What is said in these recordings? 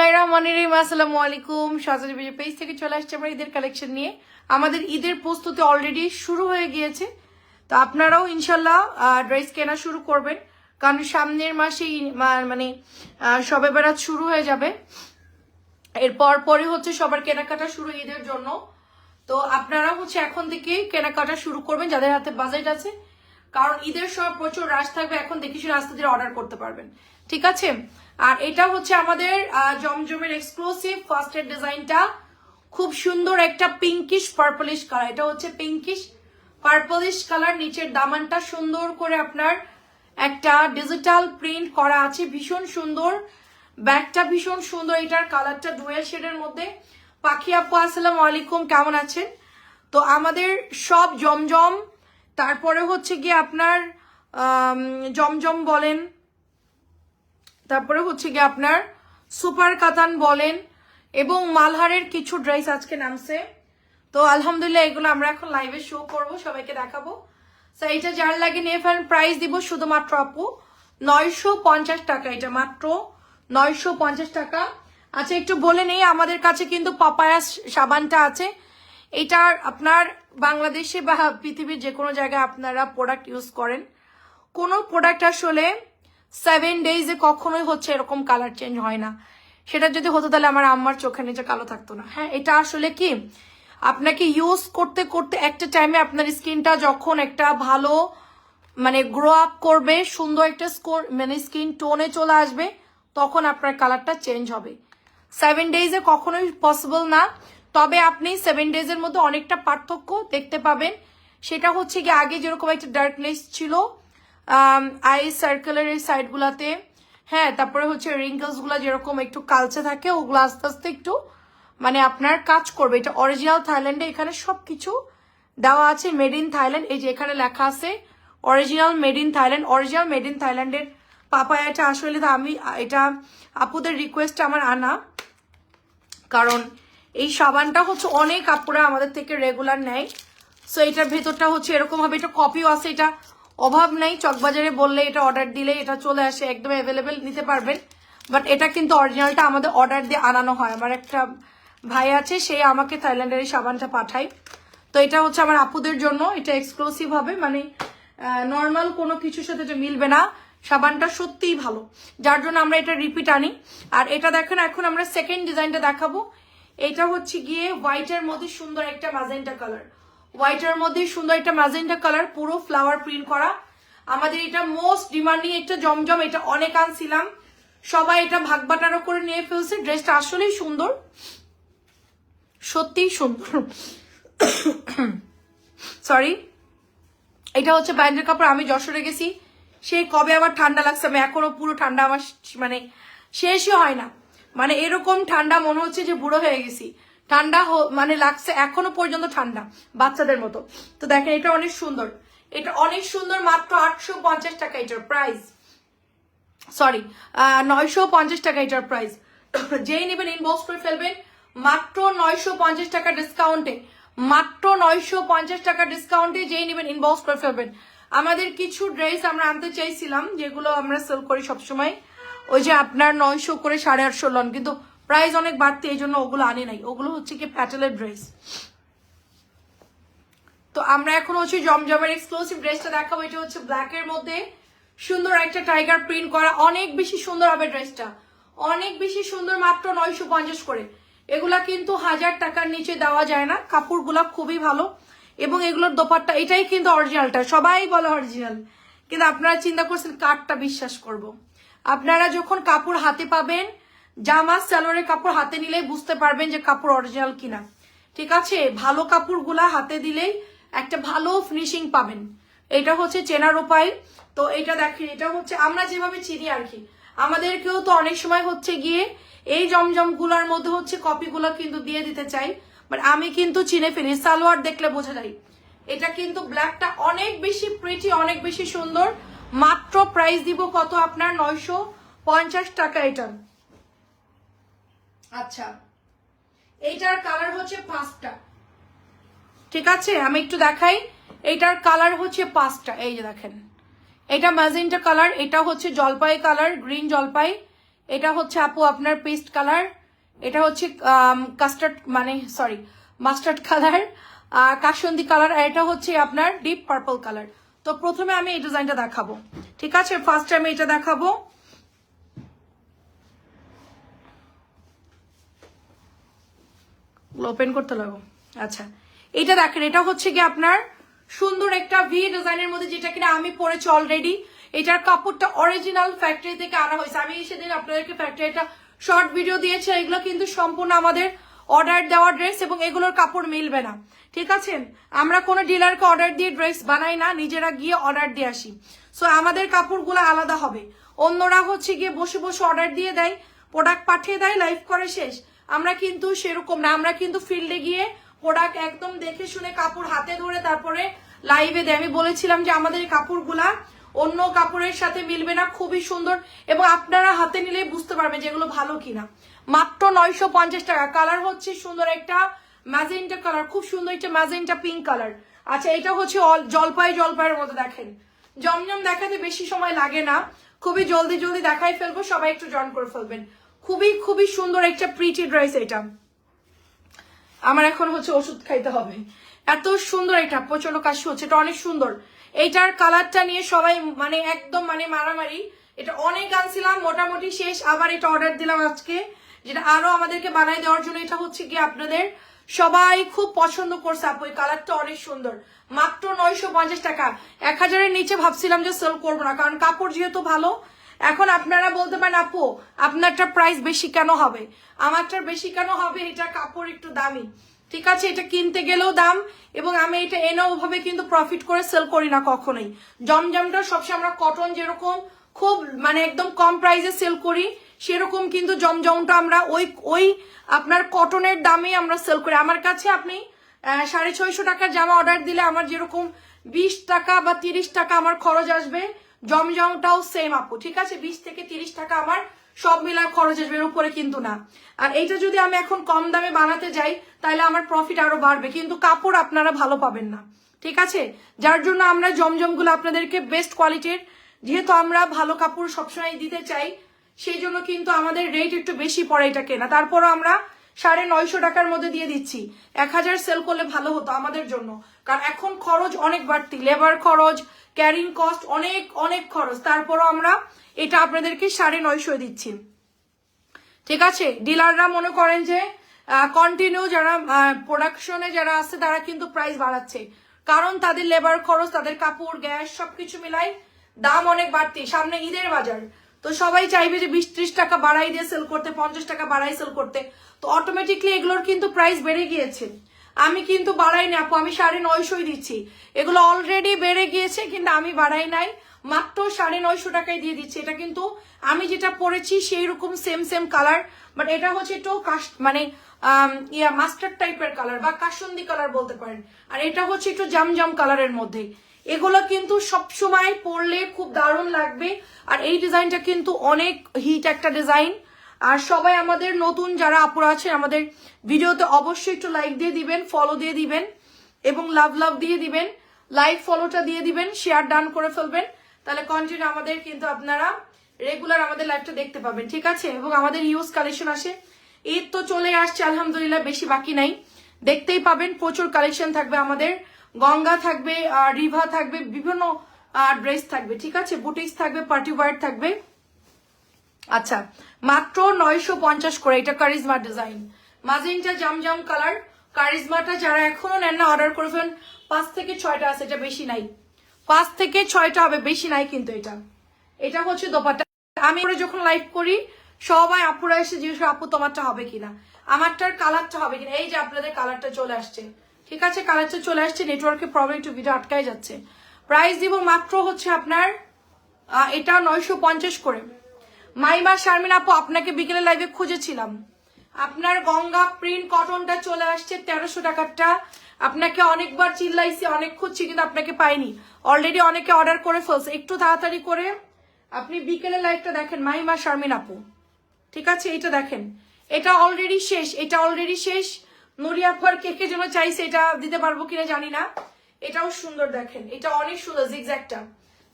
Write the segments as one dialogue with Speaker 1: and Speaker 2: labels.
Speaker 1: বিসমিল্লাহির রহমানির রহিম, আসসালামু আলাইকুম। সাজারি বিজয় পেজ থেকে চলে আসছে আমরা ঈদের নিয়ে। আমাদের ঈদের প্রস্তুতি অলরেডি শুরু হয়ে গিয়েছে। আপনারাও ইনশাল্লাহ ড্রেস কেনা শুরু করবেন। কারণ সামনের মাসেই মানে সবে বেড়াত শুরু হয়ে যাবে। এরপর পরে হচ্ছে সবার কেনাকাটা শুরু ঈদের জন্য। তো আপনারা হচ্ছে এখন থেকে কেনাকাটা শুরু করবেন, যাদের হাতে বাজেট আছে। কারণ ঈদের সময় প্রচুর রাশ থাকবে, এখন দেখে শুনে আস্তে ধীরে অর্ডার করতে পারবেন। ঠিক আছে? আর এটা হচ্ছে আমাদের জমজমের এক্সক্লুসিভ ফার্স্ট এর ডিজাইনটা খুব সুন্দর একটা পিঙ্কিশ পার্পলিশ কালার এটা হচ্ছে পিঙ্কিশ পার্পলিশ কালার নিচের দামানটা সুন্দর করে আপনার একটা ডিজিটাল প্রিন্ট করা আছে। ভীষণ সুন্দর। ব্যাগটা ভীষণ সুন্দর। এটার কালারটা ডুয়েল শেডের মধ্যে। পাখি আপু, আসসালাম আলাইকুম। কেমন আছেন? তো আমাদের সব জমজম, তারপরে হচ্ছে গিয়ে আপনার জমজম বলেন তারপরে হচ্ছে গিয়ে আপনার সুপার কাতান বলেন এবং মালহারের কিছু ড্রেস আজকে নামছে। তো আলহামদুলিল্লাহ এগুলো আমরা এখন লাইভে শো করব, সবাইকে দেখাবো। তো এটা যার লাগে নিয়ে ফেলেন প্রাইস দিব শুধুমাত্র আপু নয়শো পঞ্চাশ টাকা এটা মাত্র, নয়শো পঞ্চাশ টাকা। আচ্ছা একটু বলে নেই, আমাদের কাছে কিন্তু পাপায়া সাবানটা আছে। এটার আপনার বাংলাদেশে বা পৃথিবীর যে কোনো জায়গায় আপনারা প্রোডাক্ট ইউজ করেন। কোনো প্রোডাক্ট আসলে সেভেন ডেইজে কখনোই হচ্ছে এরকম কালার চেঞ্জ হয় না। সেটা যদি হতো তাহলে আমার আম্মার চোখের নিচে কালো থাকতো না। হ্যাঁ এটা আসলে কি? আপনাকে ইউজ করতে করতে একটা টাইমে আপনার স্কিনটা যখন একটা ভালো মানে গ্রো আপ করবে, সুন্দর একটা স্কোর মানে স্কিন টোনে চলে আসবে, তখন আপনার কালারটা চেঞ্জ হবে। সেভেন ডেইজে কখনোই পসিবল না। তবে আপনি সেভেন ডেজের মধ্যে অনেকটা পার্থক্য দেখতে পাবেন। সেটা হচ্ছে কি আগে যেরকম একটা ডার্কনেস ছিল আই সার্কেলের এই সাইডগুলাতে হ্যাঁ তারপরে হচ্ছে রিঙ্কলসগুলো যেরকম একটু কালচে থাকে, ওগুলো আস্তে আস্তে একটু মানে আপনার কাজ করবে। এটা অরিজিনাল থাইল্যান্ডে এখানে সব কিছু দেওয়া আছে মেড ইন থাইল্যান্ড এই যে এখানে লেখা আছে original made in Thailand original made in থাইল্যান্ডের পাপায়া এটা আসলে তো আমি, এটা আপুদের রিকোয়েস্ট আমার আনা। কারণ এই সাবানটা হচ্ছে অনেক আপুরা আমাদের থেকে রেগুলার নেয়। সো এটার ভেতরটা হচ্ছে এরকম হবে, এটা কপিও আছে, এটা অভাব নাই, চকবাজারে বললে এটা অর্ডার দিলে এটা চলে আসে, একদম অ্যাভেলেবেল নিতে পারবেন। বাট এটা কিন্তু অরিজিনালটা আমাদের অর্ডার দিয়ে আনানো হয়। আমার একটা ভাই আছে, সে আমাকে থাইল্যান্ডের এই সাবানটা পাঠায়। তো এটা হচ্ছে আমার আপুদের জন্য, এটা এক্সক্লুসিভ হবে। মানে নর্মাল কোনো কিছুর সাথে এটা মিলবে না। সাবানটা সত্যিই ভালো। যার জন্য আমরা এটা রিপিট আনি। আর এটা দেখেন, এখন আমরা সেকেন্ড ডিজাইনটা দেখাবো। এটা হচ্ছে গিয়ে হোয়াইটের মধ্যে সুন্দর একটা ম্যাজেন্টা কালার হোয়াইটের মধ্যে সুন্দর একটা ম্যাজেন্টা কালার, পুরো ফ্লাওয়ার প্রিন্ট করা। আমাদের এটা মোস্ট ডিমান্ডিং একটা জমজম, এটা অনেক আনছিলাম। সবাই এটা ভাগ বাটারও করে নিয়ে ফেলছে। ড্রেসটা আসলেই সুন্দর। সত্যিই সুন্দর। সরি এটা হচ্ছে ব্যান্ডের কাপড়, আমি যশোরে গেছি। সেই কবে আবার ঠান্ডা লাগছে, আমি এখনও পুরো ঠান্ডা আমার মানে শেষই হয় না। মানে এরকম ঠান্ডা মনে হচ্ছে যে বুড়ো হয়ে গেছি। ঠান্ডা মানে লাগছে এখনও পর্যন্ত ঠান্ডা, বাচ্চাদের মতো। তো দেখেন, এটা অনেক সুন্দর। এটা অনেক সুন্দর মাত্র আটশো পঞ্চাশ টাকা এটার প্রাইস সরি নয়শো পঞ্চাশ টাকা এটার প্রাইস যেই নেবেন ইনবক্স করে ফেলবেন, মাত্র নয়শো পঞ্চাশ টাকা ডিসকাউন্টে মাত্র নয়শো পঞ্চাশ টাকা ডিসকাউন্টে যেই নেবেন ইনবক্স করে ফেলবেন। আমাদের কিছু ড্রেস আমরা আনতে চাইছিলাম, যেগুলো আমরা সেল করি সবসময়। ওই যে আপনার নয়শো করে সাড়ে আটশো লন কিন্তু প্রাইস অনেক বাড়তি, এই জন্য ওগুলো আনি নাই। ওগুলো হচ্ছে কি প্যাটেলের ড্রেস। তো আমরা এখন হচ্ছে জমজমের এক্সক্লুসিভ ড্রেসটা দেখাবো। এটা হচ্ছে ব্ল্যাক এর মধ্যে। সুন্দর একটা টাইগার প্রিন্ট করা, অনেক বেশি সুন্দর হবে ড্রেসটা। অনেক বেশি সুন্দর, মাত্র নয়শো পঞ্চাশ করে। এগুলা কিন্তু হাজার টাকার নিচে দেওয়া যায় না। কাপড়গুলা খুবই ভালো। এবং এগুলোর দোপাট্টা, এটাই কিন্তু অরিজিনালটা সবাই বলে অরিজিনাল কিন্তু আপনারা চিন্তা করছেন কাঠটা বিশ্বাস করব। আপনারা যখন কাপড় হাতে পাবেন জামা স্যালোরের কাপড় হাতে নিলেই বুঝতে পারবেন যে কাপড় অরিজিনাল কিনা। ঠিক আছে? ভালো কাপড়গুলা হাতে দিলেই একটা ভালো ফিনিশিং পাবেন। এটা হচ্ছে চেনার উপায় তো এটা দেখেন, এটা হচ্ছে আমরা যেভাবে চিনি আর কি। আমাদেরকেও তো অনেক সময় হচ্ছে গিয়ে এই জমজমগুলার মধ্যে হচ্ছে কপিগুলো কিন্তু দিয়ে দিতে চাই। বাট আমি কিন্তু চিনে ফেলি, সালোয়ার দেখলে বোঝা যায়। এটা কিন্তু ব্ল্যাকটা অনেক বেশি প্রিটি অনেক বেশি সুন্দর। মাত্র প্রাইস দিব কত আপনার? নয়শো পঞ্চাশ টাকা এটা। আচ্ছা। এইটার কালার হচ্ছে পাঁচটা। ঠিক আছে, আমি একটু দেখাই। এটার কালার হচ্ছে পাঁচটা, এই যে দেখেন। এটা ম্যাজেন্টা কালার এটা হচ্ছে জলপাই কালার গ্রিন জলপাই। এটা হচ্ছে আপু আপনার পেস্ট কালার এটা হচ্ছে কাস্টার্ড মানে সরি মাস্টার্ড কালার আর কাসন্দি কালার আর এটা হচ্ছে আপনার ডিপ পার্পল কালার তো প্রথমে আমি এই ডিজাইনটা দেখাবো। ঠিক আছে ফার্স্ট আমি এটা দেখাবো। ওপেন করতে লাগো আচ্ছা এটা দেখেন, এটা হচ্ছে কি আপনার সুন্দর একটা ভি ডিজাইনের মধ্যে, যেটা কিনা আমি পরেছি অলরেডি এটার কাপড়টা অরিজিনাল ফ্যাক্টরি থেকে আনা হয়েছে। আমি সেদিন আপনাদেরকে ফ্যাক্টরিটা শর্ট ভিডিও দিয়েছি এগুলো কিন্তু সম্পূর্ণ আমাদের অর্ডার দেওয়া ড্রেস এবং এগুলোর কাপড় মিলবে না। ঠিক আছে? আমরা কোনো ডিলারকে অর্ডার দিয়ে ড্রেস বানাই না, নিজেরা গিয়ে অর্ডার দিয়ে আসি। সো আমাদের কাপড়গুলো আলাদা হবে। অন্যরা হচ্ছে গিয়ে বসে বসে অর্ডার দিয়ে দেয় প্রোডাক্ট পাঠিয়ে দেয় লাইভ করে শেষ। আমরা কিন্তু সেরকম না, আমরা কিন্তু ফিল্ডে গিয়ে প্রোডাক্ট একদম দেখে শুনে কাপড় হাতে ধরে তারপরে লাইভে দেয়। আমি বলেছিলাম যে আমাদের এই কাপড়গুলা অন্য কাপড়ের সাথে মিলবে না, খুবই সুন্দর এবং আপনারা হাতে নিলেই বুঝতে পারবেন যেগুলো ভালো কিনা। মাত্র নয়শো পঞ্চাশ টাকা। কালার হচ্ছে সুন্দর একটা ম্যাজেন্টা কালার খুব সুন্দর একটা ম্যাজেন্টা পিঙ্ক কালার আচ্ছা এটা হচ্ছে জলপাই, জলপাইয়ের মতো দেখেন। জমজম দেখাতে বেশি সময় লাগে না। খুবই জলদি জলদি দেখাই ফেলব, সবাই একটু জয়েন করে ফেলবেন। খুবই খুবই সুন্দর একটা প্রিটি ড্রেস এটা। আমার এখন হচ্ছে ওষুধ খাইতে হবে। এত সুন্দর এটা প্রচণ্ড কাশি হচ্ছে, এটা অনেক সুন্দর। এইটার কালারটা নিয়ে সবাই মানে একদম মানে মারামারি। এটা অনেক আনছিলাম, মোটামুটি শেষ। আবার এটা অর্ডার দিলাম আজকে, যেটা আরও আমাদেরকে বানাই দেওয়ার জন্য। এটা হচ্ছে কি আপনাদের সবাই খুব পছন্দ করছে আপু, এই কালারটা অনেক সুন্দর। মাত্র নয়শো পঞ্চাশ টাকা। এক হাজারের নিচে ভাবছিলাম যে সেল করব না, কারণ কাপড় যেহেতু ভালো এখন আপনারা বলতে পারেন, আপু, আপনারটা প্রাইস বেশি কেন হবে? আমারটার বেশি কেন হবে? এটা কাপড় একটু দামি। ঠিক আছে, এটা কিনতে গেলেও দাম এবং আমি এটা এনে ওভাবে কিন্তু প্রফিট করে সেল করি না কখনোই। জমজমটা সবসময় আমরা কটন যেরকম খুব মানে একদম কম প্রাইসে সেল করি, সেরকম কিন্তু জমজমটা আমরা ওই ওই আপনার কটনের দামে আমরা সেল করি। আমার কাছে আপনি সাড়ে ছয়শো টাকার জামা অর্ডার দিলে আমার যেরকম বিশ টাকা বা তিরিশ টাকা আমার খরচ আসবে। জমজমটাও সেম আপু, ঠিক আছে? বিশ থেকে তিরিশ টাকা আমার সব মিলা খরচ আসবে উপরে কিন্তু না। আর এইটা যদি আমি এখন কম দামে বানাতে যাই, তাহলে আমার প্রফিট আরও বাড়বে। কিন্তু কাপড় আপনারা ভালো পাবেন না, ঠিক আছে? যার জন্য আমরা জমজমগুলো আপনাদেরকে বেস্ট কোয়ালিটির যেহেতু আমরা ভালো কাপড় সবসময় দিতে চাই, সেই জন্য কিন্তু আমাদের রেট একটু বেশি পড়ে এটা কেনা। তারপরও আমরা সাড়ে নয়শো টাকার মধ্যে দিয়ে দিচ্ছি। এক হাজার সেল করলে ভালো হতো আমাদের জন্য। কারণ এখন খরচ অনেক বাড়তি। লেবার খরচ, ক্যারিং কস্ট অনেক অনেক খরচ। তারপরও আমরা এটা আপনাদেরকে সাড়ে নয়শো দিচ্ছি। ঠিক আছে? ডিলাররা মনে করেন যে কন্টিনিউ যারা প্রোডাকশনে যারা আছে, তারা কিন্তু প্রাইস বাড়াচ্ছে। কারণ তাদের লেবার খরচ, তাদের কাপড়, গ্যাস, সবকিছু মিলাই দাম অনেক বাড়তি। সামনে ঈদের বাজার। তো সবাই চাইবে যে বিশ, ত্রিশ টাকা বাড়াই দিয়ে সেল করতে, পঞ্চাশ টাকা বাড়াই সেল করতে। তো অটোমেটিকলি এগুলোর কিন্তু প্রাইস বেড়ে গিয়েছে। আমি কিন্তু বাড়াই না আপু, আমি সাড়ে নয়শোই দিচ্ছি। এগুলো অলরেডি বেড়ে গিয়েছে, কিন্তু আমি বাড়াই নাই। মাত্র সাড়ে নয়শো টাকায় দিয়ে দিচ্ছি। এটা কিন্তু আমি যেটা পরেছি সেই রকম সেম সেম কালার বাট এটা হচ্ছে একটু মানে ইয়া মাস্টার টাইপের কালার বা কাসুন্দি কালার বলতে পারেন। আর এটা হচ্ছে একটু জামজাম কালারের মধ্যে। এগুলো কিন্তু সব সময় পরলে খুব দারুণ লাগবে। আর এই ডিজাইনটা কিন্তু অনেক হিট একটা ডিজাইন। আর সবাই আমাদের নতুন যারা আপুরা আছে আমাদের ভিডিওতে অবশ্যই একটু লাইক দিয়ে দিবেন ফলো দিয়ে দিবেন এবং লাভ লাভ দিয়ে দিবেন। লাইক ফলোটা দিয়ে দিবেন শেয়ার ডান করে ফেলবেন। তাহলে কন্টিনিউ আমাদের কিন্তু আপনারা রেগুলার আমাদের লাইভটা দেখতে পাবেন, ঠিক আছে? এবং আমাদের ইউজ কালেকশন আসে। ঈদ তো চলে আসছে, আলহামদুলিল্লাহ, বেশি বাকি নাই। দেখতেই পাবেন, প্রচুর কালেকশন থাকবে আমাদের। গঙ্গা থাকবে রিভা থাকবে, বিভিন্ন ড্রেস থাকবে, ঠিক আছে? বুটিক্স থাকবে পার্টি ওয়ার থাকবে। আচ্ছা মাত্র নয়শো পঞ্চাশ করে, এটা charisma design magenta Zamzam colour কারিজমাটা যারা এখনও নেন না অর্ডার করে ফেলেন। পাঁচ থেকে ছয়টা আছে, এটা বেশি নাই। পাঁচ থেকে ছয়টা হবে, বেশি নাই কিন্তু এটা। এটা হচ্ছে দোপাটা আমি যখন লাইভ করি, সবাই আপুরা এসে জিজ্ঞেস আপু, তোমারটা হবে কিনা? আমারটার কালারটা হবে কিনা? এই যে আপনাদের কালারটা চলে আসছে। ঠিক আছে কালারটা চলে আসছে নেটওয়ার্কে প্রবলেম একটু ভিডিও আটকায় যাচ্ছে। প্রাইস দিব মাত্র হচ্ছে আপনার এটা নয়শো পঞ্চাশ করে। মাইমা, শারমিন আপু, আপনাকে বিকেলে লাইভে খুঁজেছিলাম। আপনার গঙ্গা প্রিন্ট কটনটা চলে আসছে তেরোশো টাকারটা। আপনাকে অনেকবার চিল্লাইছি, অনেক খুঁজছি, কিন্তু আপনাকে পাইনি। অলরেডি অনেকে অর্ডার করে ফেলছে। একটু তাড়াতাড়ি করে আপনি বিকেলে লাইভটা দেখেন, মাইমা, শারমিন আপু। ঠিক আছে এটা দেখেন। এটা অলরেডি শেষ, এটা অলরেডি শেষ। নুরিয়া আপার কে কে জন্য চাইছে এটা দিতে পারব কিনা জানি না। এটাও সুন্দর দেখেন। এটা অনেক সুন্দর জিগজ্যাকটা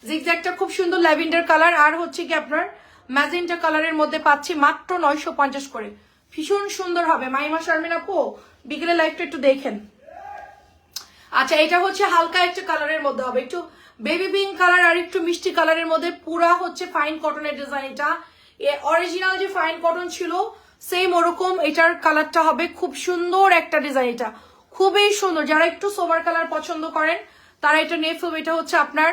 Speaker 1: জিগজ্যাকটা খুব সুন্দর ল্যাভেন্ডার কালার। আর হচ্ছে কি আপনার ম্যাজেন্টা কালারের মধ্যে পাচ্ছি মাত্র নয়শো পঞ্চাশ করে। ভীষণ সুন্দর হবে। মাইমা শারমিন আপু, বিকেলে লাইফটা একটু দেখেন। আচ্ছা এটা হচ্ছে হালকা একটা কালারের মধ্যে হবে। একটু বেবি পিঙ্ক কালার আর একটু মিষ্টি কালারের মধ্যে পুরা হচ্ছে ফাইন কটনের ডিজাইন এটা। অরিজিনাল যে ফাইন কটন ছিল সেম ওরকম, এটার কালারটা হবে খুব সুন্দর একটা ডিজাইন এটা। খুবই সুন্দর। যারা একটু সোভার কালার পছন্দ করেন, তারা এটা নিয়ে ফেলবে এটা হচ্ছে আপনার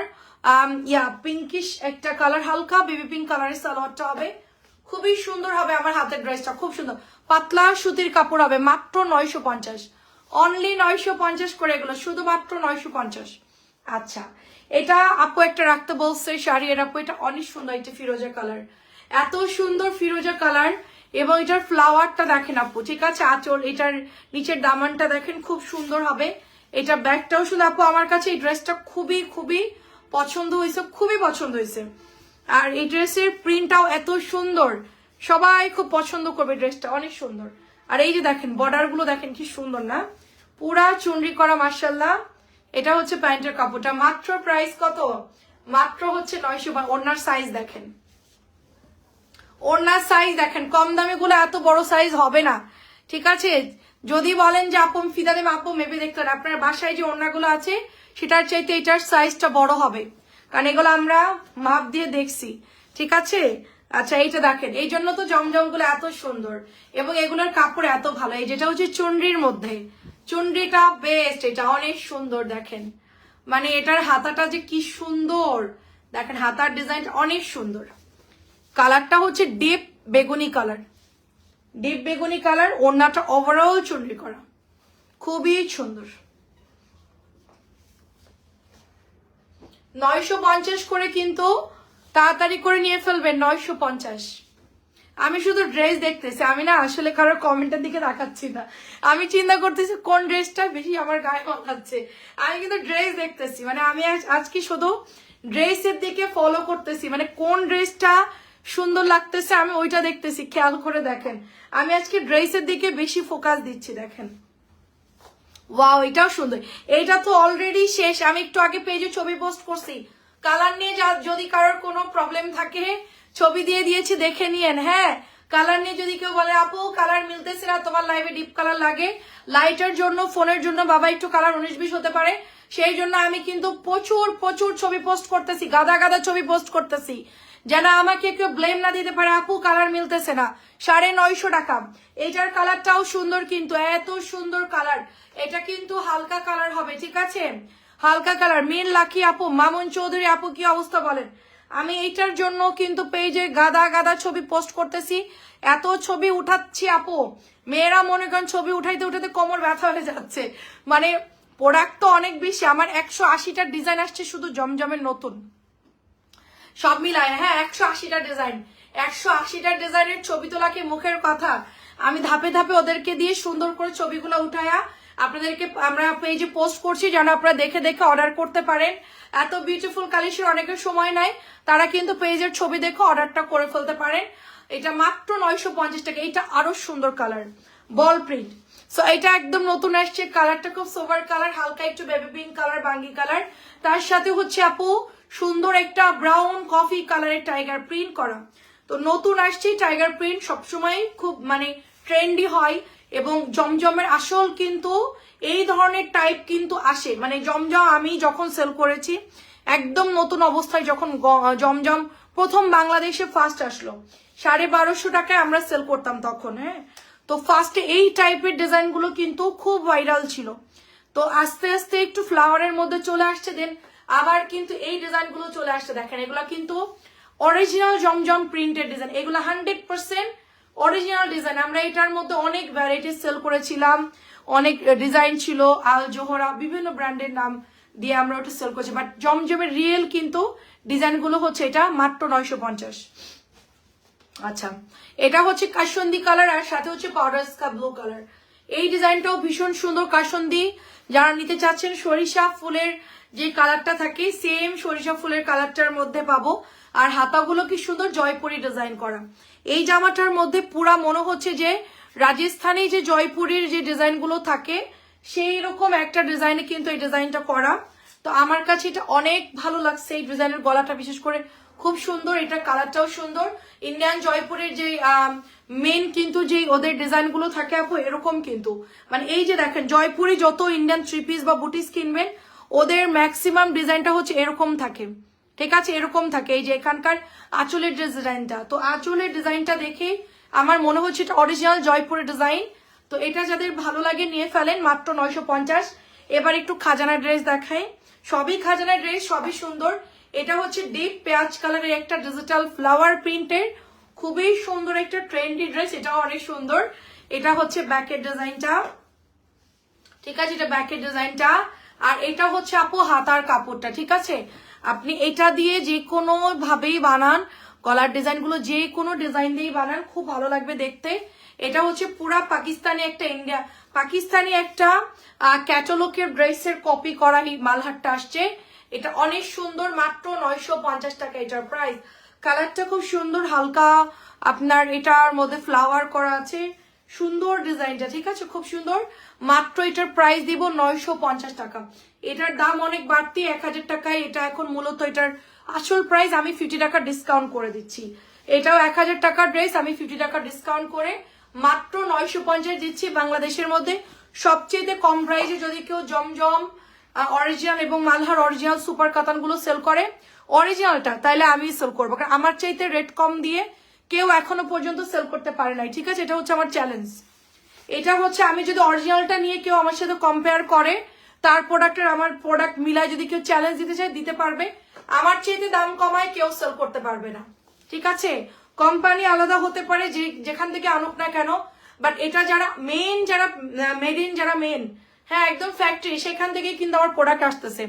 Speaker 1: ইয়া পিঙ্কিশ একটা কালার হালকা বেবি পিঙ্ক কালারের সালোয়ারটা হবে। খুবই সুন্দর হবে আমার হাতের ড্রেসটা খুব সুন্দর। পাতলা সুতির কাপড় হবে, মাত্র নয়শো পঞ্চাশ। অনলি নয়শো পঞ্চাশ করে এগুলো, শুধুমাত্র নয়শো পঞ্চাশ। আচ্ছা এটা আপু একটা রাখতে বলছে, শাড়ি এর আপু, এটা অনেক সুন্দর এটা ফিরোজা কালার এত সুন্দর ফিরোজা কালার এবং এটার ফ্লাওয়ারটা দেখেন আপু, ঠিক আছে? আঁচল, এটার নিচের দামানটা দেখেন, খুব সুন্দর হবে। এটা ব্যাগটাও শুধু আপু আমার কাছে, এই ড্রেসটা খুবই খুবই পছন্দ হয়েছে, খুবই পছন্দ হয়েছে। আর এই ড্রেসের প্রিন্টটাও এত সুন্দর। সবাই খুব পছন্দ করবে ড্রেসটা অনেক সুন্দর। আর এই যে দেখেন বর্ডারগুলো দেখেন, কি সুন্দর না? পুরা চুনরি করা মার্শাল্লাহ এটা হচ্ছে প্যান্টের কাপড়টা। মাত্র প্রাইস কত? মাত্র হচ্ছে নয়শো বা ওনার সাইজ দেখেন। ওনার সাইজ দেখেন, কম দামে গুলো এত বড় সাইজ হবে না। ঠিক আছে? যদি বলেন যে আপম ফিদা দেবে আপম মেপে দেখতে আপনার বাসায় যে ওড়নাগুলো আছে, সেটার চাইতে এটার সাইজটা বড় হবে। কারণ এগুলো আমরা মাপ দিয়ে দেখছি। ঠিক আছে? আচ্ছা এইটা দেখেন। এই জন্য তো জমজমগুলো এত সুন্দর। এবং এগুলোর কাপড় এত ভালো। এই যেটা হচ্ছে চুনরির মধ্যে। চুনরিটা বেস্ট এটা অনেক সুন্দর, দেখেন। মানে এটার হাতাটা যে কি সুন্দর। দেখেন, হাতার ডিজাইন অনেক সুন্দর। কালারটা হচ্ছে ডিপ বেগুনি কালার। ডিপ বেগুনি কালার, ওড়নাটা ওভারঅল চুনরি করা। খুবই সুন্দর। নয়শো পঞ্চাশ করে কিন্তু তাড়াতাড়ি করে নিয়ে ফেলবেন, নয়শো পঞ্চাশ। আমি শুধু ড্রেস দেখতেছি, আমি না আসলে কারোর কমেন্টের দিকে তাকাচ্ছি না। আমি চিন্তা করতেছি, কোন ড্রেসটা বেশি আমার গায়ে মাখাচ্ছে। আমি কিন্তু ড্রেস দেখতেছি মানে আমি আজ- আজকে শুধু ড্রেসের দিকে ফলো করতেছি মানে কোন ড্রেসটা সুন্দর লাগতেছে, আমি ওইটা দেখতেছি, খেয়াল করে দেখেন। আমি আজকে ড্রেসের দিকে বেশি ফোকাস দিচ্ছি, দেখেন। ওয়াও এটাও সুন্দর। এইটা তো অলরেডি শেষ। আমি একটু আগে পেজে ছবি পোস্ট করছি। কালার নিয়ে যা- যদি কারোর কোনো প্রবলেম থাকে, ছবি দিয়ে দিয়েছি, দেখে নিয়েন হ্যাঁ? কালার নিয়ে যদি কেউ বলে, আপু কালার মিলতেছে না, তোমার লাইভে ডিপ কালার লাগে। লাইটের জন্য ফোনের জন্য, বাবা, একটু কালার উনিশ বিশ হতে পারে। সেই জন্য আমি কিন্তু প্রচুর প্রচুর ছবি পোস্ট করতেছি, গাদা গাদা ছবি পোস্ট করতেছি। যেন আমাকে কেউ ব্লেম না দিতে পারে, আপু কালার মিলতেছে না। সাড়ে নয়শো টাকা। এটার কালারটাও সুন্দর কিন্তু, এত সুন্দর কালার এটা কিন্তু হালকা কালার হবে, ঠিক আছে? হালকা কালার মিন লাকি আপু, মামুন চৌধুরী আপু কি অবস্থা বলেন? আমি এইটার জন্য কিন্তু পেজে গাদা গাদা ছবি পোস্ট করতেছি। এত ছবি উঠাচ্ছি আপু। মেয়েরা মনে করেন ছবি উঠাইতে উঠাইতে কোমর ব্যথা হয়ে যাচ্ছে। মানে প্রোডাক্ট তো অনেক বেশি, আমার একশো আশিটার ডিজাইন আসছে শুধু জমজমের নতুন। সব মিলায় হ্যাঁ একশো আশিটা ডিজাইন একশো আশিটা ডিজাইনের ছবি তোলা কি মুখের কথা? আমি ধাপে ধাপে ওদেরকে দিয়ে সুন্দর করে ছবিগুলো উঠায়া আপনাদেরকে আমরা পেজে পোস্ট করছি, যেন আপনারা দেখে দেখে অর্ডার করতে পারেন। এত বিউটিফুল কালেকশন অনেকের সময় নাই। তারা কিন্তু পেজের ছবি দেখে অর্ডারটা করে ফেলতে পারেন। এটা মাত্র নয়শো পঞ্চাশ টাকা, এটা আরও সুন্দর কালার বল প্রিন্ট সো এটা একদম নতুন আসছে। কালারটা খুব সোভার কালার হালকা একটু বেবি পিঙ্ক কালার বাঙ্গি কালার তার সাথে হচ্ছে আপু সুন্দর একটা ব্রাউন কফি কালারের টাইগার প্রিন্ট করা। তো নতুন আসছে টাইগার প্রিন্ট সবসময় খুব মানে ট্রেন্ডি হয় এবং জমজমের আসল কিন্তু এই ধরনের টাইপ কিন্তু আসে। মানে জমজম আমি যখন সেল করেছি, একদম নতুন অবস্থায় যখন জমজম প্রথম বাংলাদেশে ফার্স্ট আসলো। সাড়ে বারোশো টাকায় আমরা সেল করতাম তখন হ্যাঁ? তো ফার্স্টে এই টাইপের ডিজাইনগুলো কিন্তু খুব ভাইরাল ছিল। তো আস্তে আস্তে একটু ফ্লাওয়ারের মধ্যে চলে আসছে দেন আবার কিন্তু এই ডিজাইনগুলো চলে আসছে। দেখেন, এগুলো কিন্তু অরিজিনাল জমজম প্রিন্টেড ডিজাইন এগুলো হান্ড্রেড পার্সেন্ট অরিজিনাল ডিজাইন আমরা এটার মধ্যে অনেক ভ্যারাইটি সেল করেছিলাম, অনেক ডিজাইন ছিল, আল জোহরা, বিভিন্ন ব্র্যান্ডের নাম দিয়ে আমরা ওটা সেল করেছি। বাট জমজমের রিয়েল কিন্তু ডিজাইনগুলো হচ্ছে এটা মাত্র নয়শো পঞ্চাশ। আচ্ছা এটা হচ্ছে কাসন্দি কালার আর সাথে হচ্ছে পাউডার স্কা ব্লু কালার এই ডিজাইনটাও ভীষণ সুন্দর কাসন্দি। যারা নিতে চাচ্ছেন সরিষা ফুলের যে কালারটা থাকে সেম সরিষা ফুলের কালারটার মধ্যে পাবো। আর হাতাগুলো কি সুন্দর জয়পুরি ডিজাইন করা। এই জামাটার মধ্যে পুরা মনে হচ্ছে যে রাজস্থানে যে জয়পুরের যে ডিজাইনগুলো থাকে, সেই রকম একটা ডিজাইনে কিন্তু এই ডিজাইনটা করা। তো আমার কাছে এটা অনেক ভালো লাগছে এই ডিজাইনের গলাটা, বিশেষ করে খুব সুন্দর এটা কালারটাও সুন্দর। ইন্ডিয়ান জয়পুরের যে মেন কিন্তু যে ওদের ডিজাইনগুলো থাকে আপু, এরকম কিন্তু। মানে এই যে দেখেন জয়পুরে যত ইন্ডিয়ান থ্রি পিস বা বুটিস কিনবেন, ওদের ম্যাক্সিমাম ডিজাইনটা হচ্ছে এরকম থাকে। ঠিক আছে? এরকম থাকে। এই যে এখানকার আঁচলের ডিজাইনটা তো আঁচলের ডিজাইনটা দেখে আমার মনে হচ্ছে এটা অরিজিনাল জয়পুরের ডিজাইন তো এটা যাদের ভালো লাগে নিয়ে ফেলেন, মাত্র নয়শো পঞ্চাশ। এবার একটু খাজানা ড্রেস দেখাই। সবই খাজানা ড্রেস, সবই সুন্দর। এটা হচ্ছে ডিপ পেঁয়াজ কালারের একটা ডিজিটাল ফ্লাওয়ার প্রিন্টের খুবই সুন্দর একটা ট্রেন্ডি ড্রেস এটাও অনেক সুন্দর। এটা হচ্ছে ব্যাকের ডিজাইনটা। ঠিক আছে, এটা ব্যাকের ডিজাইনটা। আর এটা হচ্ছে আপু হাতার কাপড়টা, ঠিক আছে? আপনি এটা দিয়ে যে কোনো ভাবেই বানান। গলার ডিজাইনগুলো যে কোনো ডিজাইন দিয়েই বানান, খুব ভালো লাগবে দেখতে। এটা হচ্ছে পুরা পাকিস্তানি একটা ইন্ডিয়া পাকিস্তানি একটা ক্যাটালগের ড্রেসের কপি করা মালহারটা আসছে। এটা অনেক সুন্দর, মাত্র নয়শো পঞ্চাশ টাকা এটার প্রাইস কালারটা খুব সুন্দর, হালকা, আপনার এটার মধ্যে ফ্লাওয়ার করা আছে। সুন্দর ডিজাইনটা, ঠিক আছে? খুব সুন্দর। মাত্র এটার প্রাইস দিব নয়শো পঞ্চাশ টাকা। এটার দাম অনেক বাড়তি, এক হাজার টাকায়। এটা এখন মূলত এটার আসল প্রাইস আমি ফিফটি টাকা ডিসকাউন্ট করে দিচ্ছি। এটাও এক হাজার টাকার ড্রেস আমি ফিফটি টাকা ডিসকাউন্ট করে মাত্র নয়শো পঞ্চাশ দিচ্ছি বাংলাদেশের মধ্যে। সবচেয়ে কম প্রাইসে যদি কেউ জমজম অরিজিনাল এবং মালহার অরিজিনাল সুপার কাতানগুলো সেল করে অরিজিনালটা তাহলে আমি সেল করব। কারণ আমার চাইতে রেট কম দিয়ে কেউ এখনও পর্যন্ত সেল করতে পারে নাই। ঠিক আছে? এটা হচ্ছে আমার চ্যালেঞ্জ এটা হচ্ছে আমি যদি অরিজিনালটা নিয়ে কেউ আমার সাথে কম্পেয়ার করে, তার প্রোডাক্টের আমার প্রোডাক্ট মিলায় যদি কেউ চ্যালেঞ্জ দিতে চায়, দিতে পারবে। আমার চাইতে দাম কমায় কেউ সেল করতে পারবে না। ঠিক আছে? কোম্পানি আলাদা হতে পারে যে যেখান থেকে আনুক না কেন বাট এটা যারা মেন যারা মেড ইন যারা মেন হ্যাঁ একদম ফ্যাক্টরি সেখান থেকে কিন্তু আমার প্রোডাক্ট আসতেছে।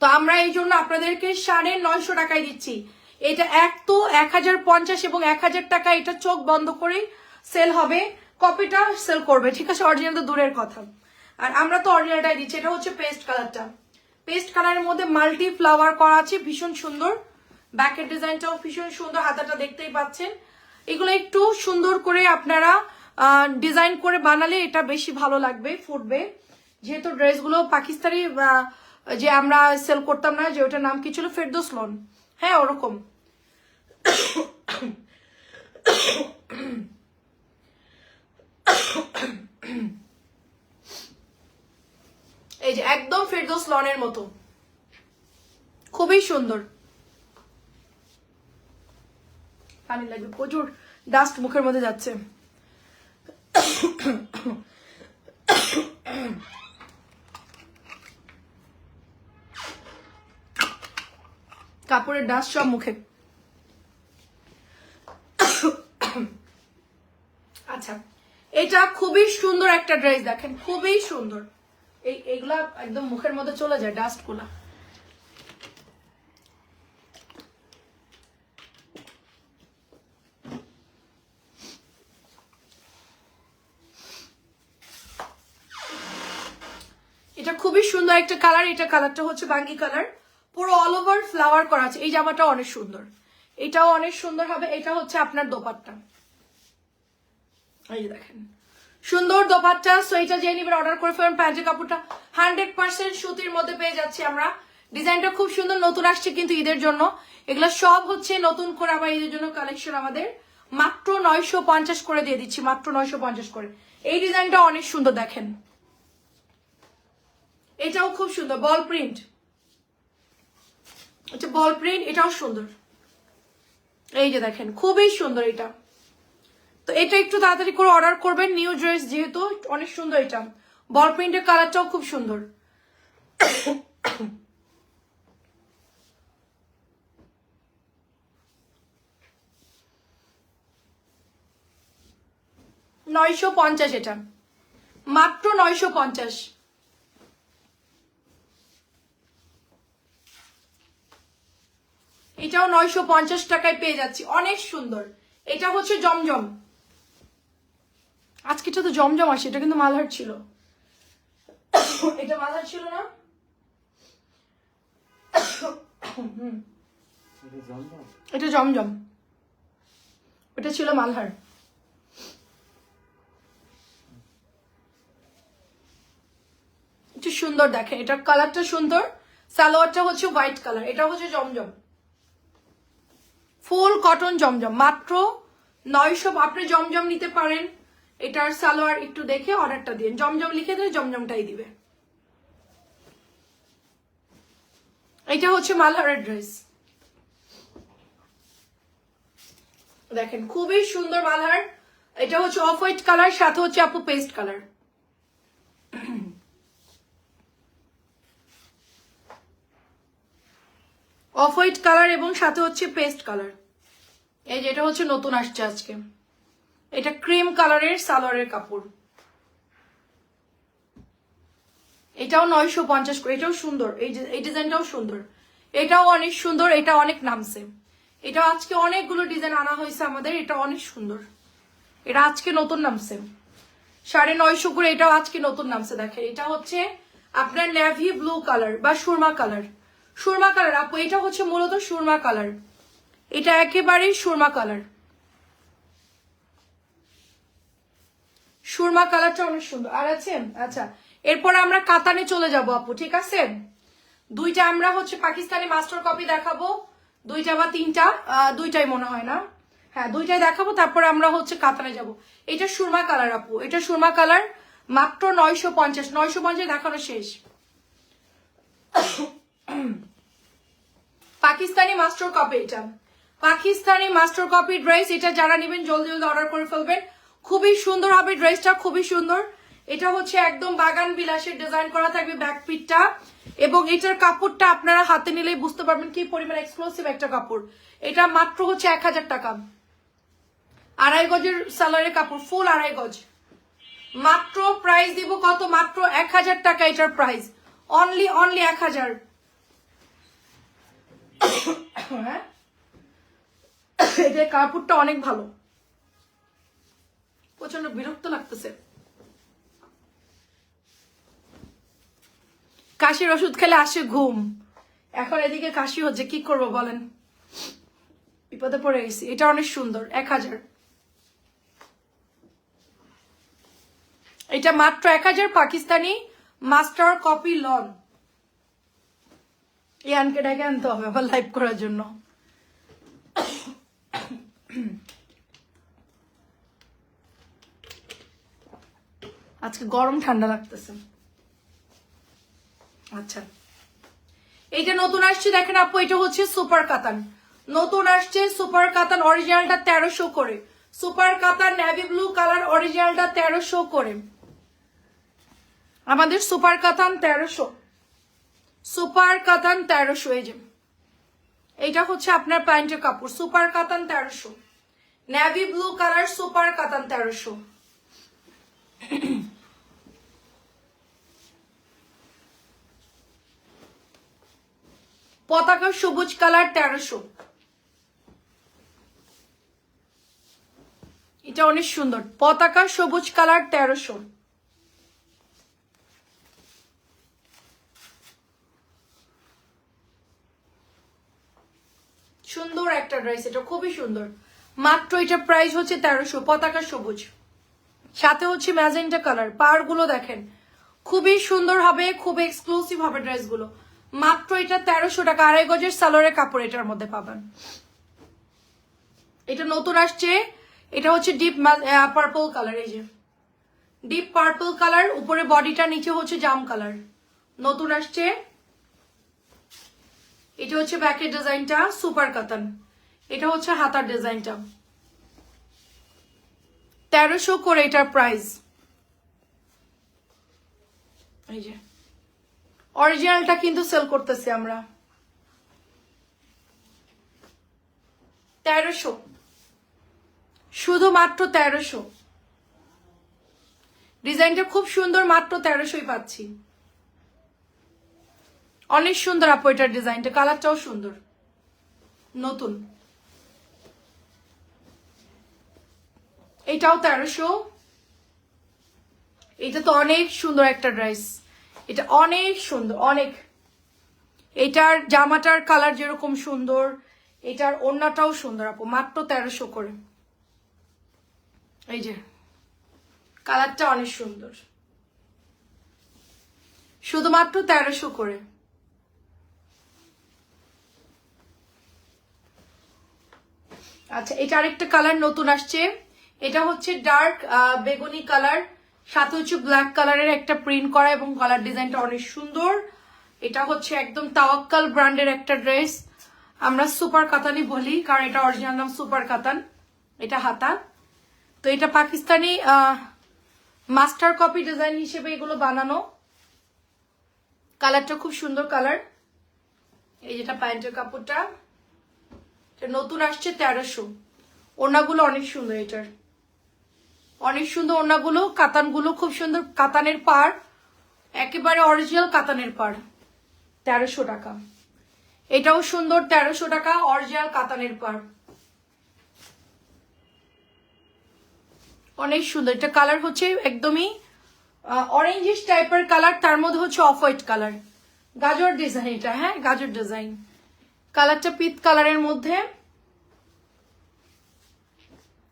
Speaker 1: তো আমরা এই জন্য আপনাদেরকে সাড়ে নয়শো টাকায় দিচ্ছি। এটা এক তো এক হাজার পঞ্চাশ এবং এক হাজার টাকা এটা চোখ বন্ধ করে সেল হবে। কপিটা সেল করবে, ঠিক আছে? অরিজিনাল তো দূরের কথা। আর আমরা তো অরিজিনালটাই দিচ্ছি, এটা হচ্ছে পেস্ট কালারটা পেস্ট কালারের মধ্যে মাল্টি ফ্লাওয়ার করা আছে, ভীষণ সুন্দর। ব্যাকের ডিজাইনটাও ভীষণ সুন্দর, হাতাটা দেখতেই পাচ্ছেন। এগুলো একটু সুন্দর করে আপনারা ডিজাইন করে বানালে এটা বেশি ভালো লাগবে, ফুটবে। যেহেতু ড্রেসগুলো পাকিস্তানি যে আমরা সেল করতাম না, যে ওটার নাম কি ছিল? ফেরদোস লোন। হ্যাঁ ওরকম। এই যে একদম ফেরদোস লনের মতো। খুবই সুন্দর। পানি লাগবে, প্রচুর ডাস্ট মুখের মধ্যে যাচ্ছে। কাপড়ের ডাস্ট সব মুখে। আচ্ছা এটা খুবই সুন্দর একটা ড্রেস দেখেন, খুবই সুন্দর। এই, এগুলা একদম মুখের মধ্যে চলে যায় ডাস্টগুলা এটা খুবই সুন্দর একটা কালার এটা কালারটা হচ্ছে বাঙ্গি কালার পুরো অল ওভার ফ্লাওয়ার করা আছে। এই জামাটা অনেক সুন্দর। এটাও অনেক সুন্দর হবে। এটা হচ্ছে আপনার দোপাট্টা। এই যে দেখেন। সুন্দর দোপাট্টা। সো এটা যে নিবেন অর্ডার করে ফেলবেন প্যান্টের কাপড়টা। হান্ড্রেড পার্সেন্ট সুতির মধ্যে পেয়ে যাচ্ছি আমরা। ডিজাইনটা খুব সুন্দর, নতুন আসছে কিন্তু ঈদের জন্য। এগুলো সব হচ্ছে নতুন করে আবার ঈদের জন্য কালেকশন আমাদের। মাত্র নয়শো পঞ্চাশ করে দিয়ে দিচ্ছি। মাত্র নয়শো পঞ্চাশ করে। এই ডিজাইনটা অনেক সুন্দর, দেখেন। এটাও খুব সুন্দর বল প্রিন্ট এটা বল প্রিন্ট এটাও সুন্দর। এই যে দেখেন, খুবই সুন্দর এটা। তো এটা একটু তাড়াতাড়ি করে অর্ডার করবেন নিউ ড্রেস যেহেতু, অনেক সুন্দর এটা। বল প্রিন্টের কালারটাও খুব সুন্দর। নয়শো পঞ্চাশ এটা। মাত্র নয়শো পঞ্চাশ। এটাও নয়শো পঞ্চাশ টাকায় পেয়ে যাচ্ছি। অনেক সুন্দর। এটা হচ্ছে জমজম। আজকেটা তো জমজম আসে এটা কিন্তু মালহার ছিল। এটা মালহার ছিল না?
Speaker 2: এটা জমজম?
Speaker 1: এটা জমজম। ওটা ছিল মালহার। একটু সুন্দর দেখেন এটার কালারটা সুন্দর সালোয়ারটা হচ্ছে হোয়াইট কালার এটা হচ্ছে জমজম। ফুল কটন জমজম, মাত্র নয়শো, আপনি জমজম নিতে পারেন। এটার সালোয়ার একটু দেখে অর্ডারটা দিন। জমজম লিখে দিলে জমজমটাই দিবে। এটা হচ্ছে মালহারের ড্রেস দেখেন, খুবই সুন্দর মালহার। এটা হচ্ছে অফ হোয়াইট কালার সাথে হচ্ছে আপু paste colour off white colour এবং সাথে হচ্ছে পেস্ট কালার। এই যেটা হচ্ছে নতুন আসছে আজকে। এটা ক্রিম কালারের সালোয়ারের কাপড়। এটাও নয়শো পঞ্চাশ করে, এটাও সুন্দর। এই এই ডিজাইনটাও সুন্দর। এটাও অনেক সুন্দর, এটা অনেক নামছে। এটা আজকে অনেকগুলো ডিজাইন আনা হয়েছে আমাদের, এটা অনেক সুন্দর। এটা আজকে নতুন নামছে। সাড়ে নয়শো করে এটাও আজকে নতুন নামছে, দেখেন। এটা হচ্ছে আপনার নেভি ব্লু কালার বা সুরমা কালার সুরমা কালার। আপু, এটা হচ্ছে মূলত সুরমা কালার। এটা একেবারেই সুরমা কালার। সুরমা কালারটা অনেক সুন্দর। আর আছে? আচ্ছা। এরপর আমরা কাতানে চলে যাব, আপু, ঠিক আছে? দুইটা আমরা হচ্ছে পাকিস্তানি মাস্টার কপি দেখাবো। দুইটা বা তিনটা দুইটাই মনে হয় না? হ্যাঁ দুইটাই দেখাবো, তারপর আমরা হচ্ছে কাতানে যাব। এটা সুরমা কালার, আপু। এটা সুরমা কালার মাত্র নয়শো পঞ্চাশ। নয়শো পঞ্চাশ দেখানো শেষ। পাকিস্তানি মাস্টার কপি এটা। পাকিস্তানি মাস্টার কপি ড্রেস এটা যারা নেবেন, জলদি জলদি অর্ডার করে ফেলবেন। খুবই সুন্দর হবে ড্রেসটা, খুবই সুন্দর। এটা হচ্ছে একদম বাগান বিলাসের ডিজাইন করা থাকবে ব্যাক পিটটা এবং এটার কাপড়টা আপনারা হাতে নিলেই বুঝতে পারবেন কি পরিমাণ এক্সক্লুসিভ একটা কাপড়। এটা মাত্র হচ্ছে এক হাজার টাকা। আড়াই গজের সালোয়ারের কাপড় ফুল আড়াই গজ। মাত্র প্রাইস দিব কত? মাত্র এক হাজার টাকা এটার প্রাইস অনলি অনলি এক হাজার। হ্যাঁ? এটার কাপড়টা অনেক ভালো। প্রচণ্ড বিরক্ত লাগতেছে। কাশির ওষুধ খেলে আসে ঘুম। এখন এদিকে কাশি হচ্ছে, কি করব বলেন? বিপদে পড়ে গেছি। এটা অনেক সুন্দর, এক হাজার। এটা মাত্র এক হাজার পাকিস্তানি মাস্টার কপি লন। ইয়ানকে ডেকে আনতে হবে আবার লাইভ করার জন্য। আজকে গরম ঠান্ডা লাগতেছে। আচ্ছা। এইটা নতুন আসছে, দেখেন আপু, এটা হচ্ছে সুপার কাতান। নতুন আসছে সুপার কাতান অরিজিনালটা তেরোশো করে। সুপার কাতান নেভি ব্লু কালার অরিজিনালটা তেরোশো করে। আমাদের সুপার কাতান তেরোশো। সুপার কাতান তেরোশো, এই যে। এইটা হচ্ছে আপনার প্যান্টের কাপড়, সুপার কাতান তেরোশো। নেভি ব্লু কালার সুপার কাতান তেরোশো। পতাকা সবুজ কালার তেরোশো। এটা অনেক সুন্দর। পতাকা সবুজ কালার তেরোশো। সুন্দর একটা ড্রেস এটা খুবই সুন্দর। মাত্র এটা প্রাইস হচ্ছে তেরোশো, পতাকা সবুজ। সাথে হচ্ছে ম্যাজেন্টা কালার পারগুলো দেখেন। খুবই সুন্দর হবে, খুব এক্সক্লুসিভ হবে ড্রেসগুলো মাত্র এটা তেরোশো টাকা, আড়াই গজের সালোয়ারের কাপড় এটার মধ্যে পাবেন। এটা নতুন আসছে, এটা হচ্ছে ডিপ পার্পল কালার এই যে। ডিপ পার্পল কালার উপরে বডিটা নিচে হচ্ছে জাম কালার নতুন আসছে। এটা হচ্ছে ব্যাকের ডিজাইনটা সুপার কাতান এটা হচ্ছে হাতার ডিজাইনটা তেরোশো করে এটার প্রাইস এই যে। অরিজিনালটা কিন্তু সেল করতেছি আমরা। তেরোশো। শুধুমাত্র তেরোশো। ডিজাইনটা খুব সুন্দর, মাত্র তেরোশোই পাচ্ছি। অনেক সুন্দর আপু এটার ডিজাইনটা, কালারটাও সুন্দর। নতুন। এটাও তেরোশো। এটা তো অনেক সুন্দর একটা ড্রেস। এটা অনেক সুন্দর, অনেক। এটার জামাটার কালার যেরকম সুন্দর, এটার ওড়নাটাও সুন্দর আপু, মাত্র তেরোশো করে। এই যে, কালারটা অনেক সুন্দর। শুধুমাত্র তেরোশো করে। আচ্ছা এটা আরেকটা কালার নতুন আসছে। এটা হচ্ছে ডার্ক বেগুনি কালার সাথে হচ্ছে ব্ল্যাক কালারের একটা প্রিন্ট করা এবং কালার ডিজাইনটা অনেক সুন্দর। এটা হচ্ছে একদম তাওয়াক্কাল ব্র্যান্ডের একটা ড্রেস আমরা সুপার কাতানি বলি, কারণ এটা অরিজিনাল নাম সুপার কাতান। এটা হাতা তো এটা পাকিস্তানি মাস্টার কপি ডিজাইন হিসেবে এগুলো বানানো। কালারটা খুব সুন্দর কালার এই যেটা প্যান্টের কাপড়টা। নতুন আসছে তেরোশো। ওড়নাগুলো অনেক সুন্দর এটার। অনেক সুন্দর ওড়নাগুলো, কাতানগুলো খুব সুন্দর, কাতানের পার একেবারে অরিজিনাল কাতানের পার তেরোশো টাকা। এটাও সুন্দর, তেরোশো টাকা অরিজিনাল কাতানের পার অনেক সুন্দর, এটা কালার হচ্ছে একদমই অরেঞ্জিস টাইপের কালার তার মধ্যে হচ্ছে অফ হোয়াইট কালার গাজর ডিজাইন এটা হ্যাঁ গাজর ডিজাইন কালারটা পিত কালারের মধ্যে।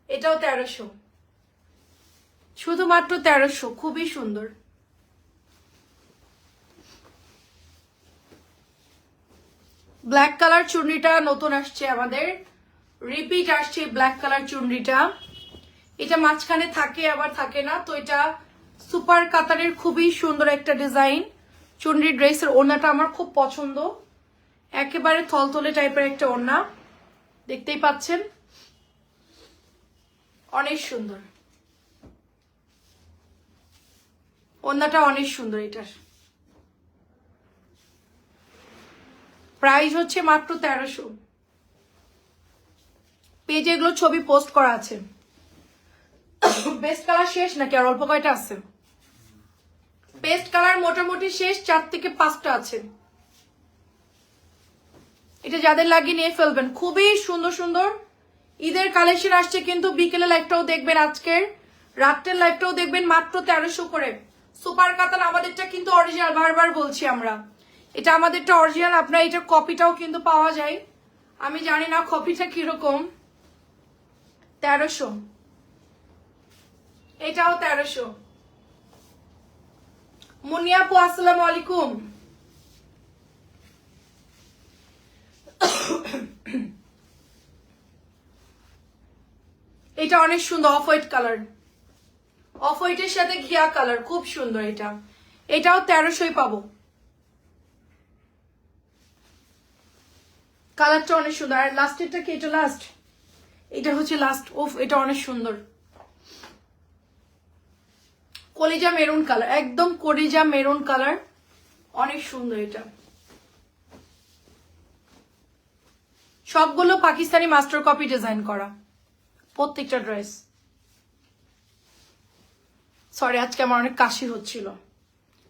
Speaker 1: এটাও তেরোশো। শুধুমাত্র তেরোশো, খুবই সুন্দর। ব্ল্যাক কালার চুনরিটা নতুন আসছে আমাদের। রিপিট আসছে ব্ল্যাক কালার চুনরিটা এটা মাঝখানে থাকে, আবার থাকে না। তো এটা সুপার কাতারের খুবই সুন্দর একটা ডিজাইন। চুনরি ড্রেসের ওড়নাটা আমার খুব পছন্দ। একেবারে থলথলে টাইপের একটা ওড়না। দেখতেই পাচ্ছেন। অনেক সুন্দর। ওড়নাটা অনেক সুন্দর এটার। প্রাইস হচ্ছে মাত্র তেরোশো। পেজে এগুলো ছবি পোস্ট করা আছে। বেস্ট কালার শেষ নাকি? আর অল্প কয়টা আছে? পেস্ট কালার মোটামুটি শেষ, চার থেকে পাঁচটা আছে। এটা যাদের লাগিয়ে নিয়ে ফেলবেন। খুবই সুন্দর সুন্দর। ঈদের কালেকশন আসছে কিন্তু বিকেলে লাইভটাও দেখবেন আজকের। রাত্রের লাইভটাও দেখবেন মাত্র তেরোশো করে। সুপার কাতান আমাদেরটা কিন্তু অরিজিনাল বারবার বলছি আমরা। এটা আমাদেরটা অরিজিনাল আপনার এটা কপিটাও কিন্তু পাওয়া যায়। আমি জানি না কপিটা কীরকম। তেরোশো। এটাও তেরোশো। মুনিয়াপু আসসালামু আলাইকুম। এটা অনেক সুন্দর অফ হোয়াইট কালার। অফ হোয়াইটের সাথে ঘিয়া কালার, খুব সুন্দর এটা। এটাও তেরোশোই পাবো। কালারটা অনেক সুন্দর। আর লাস্টেরটা কি? এটা লাস্ট এটা হচ্ছে লাস্ট ওফ এটা অনেক সুন্দর। কলিজা মেরুন কালার, একদম কলিজা মেরুন কালার। অনেক সুন্দর এটা। সবগুলো পাকিস্তানি মাস্টার কপি ডিজাইন করা। প্রত্যেকটা ড্রেস সরি আজকে আমার অনেক কাশি হচ্ছিল।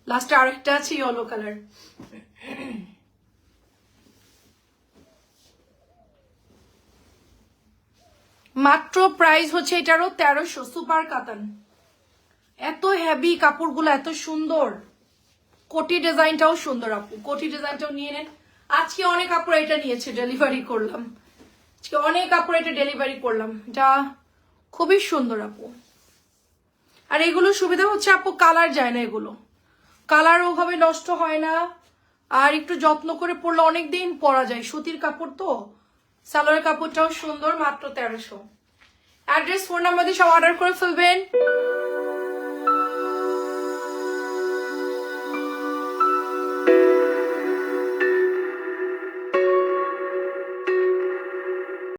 Speaker 1: লাস্টে আরেকটা আছে ইয়েলো কালার মাত্র প্রাইস হচ্ছে এটারও তেরোশো, সুপার কাতান। এত হেভি কাপড়গুলো, এত সুন্দর। কোটি ডিজাইনটাও সুন্দর আপু। কোটি ডিজাইনটাও নিয়ে নেন। আজকে অনেক কাপড় এটা নিয়েছে ডেলিভারি করলাম। আজকে অনেক কাপড় এটা ডেলিভারি করলাম। এটা খুবই সুন্দর আপু। আর এগুলো সুবিধা হচ্ছে আপু কালার যায় না এগুলো। কালার ওভাবে নষ্ট হয় না। আর একটু যত্ন করে পরলে অনেক দিন পরা যায়। সুতির কাপড় তো সালোয়ার কাপড়টাও সুন্দর, মাত্র তেরোশো। অ্যাড্রেস ফোন নাম্বার দিয়ে সব অর্ডার করে ফেলবেন।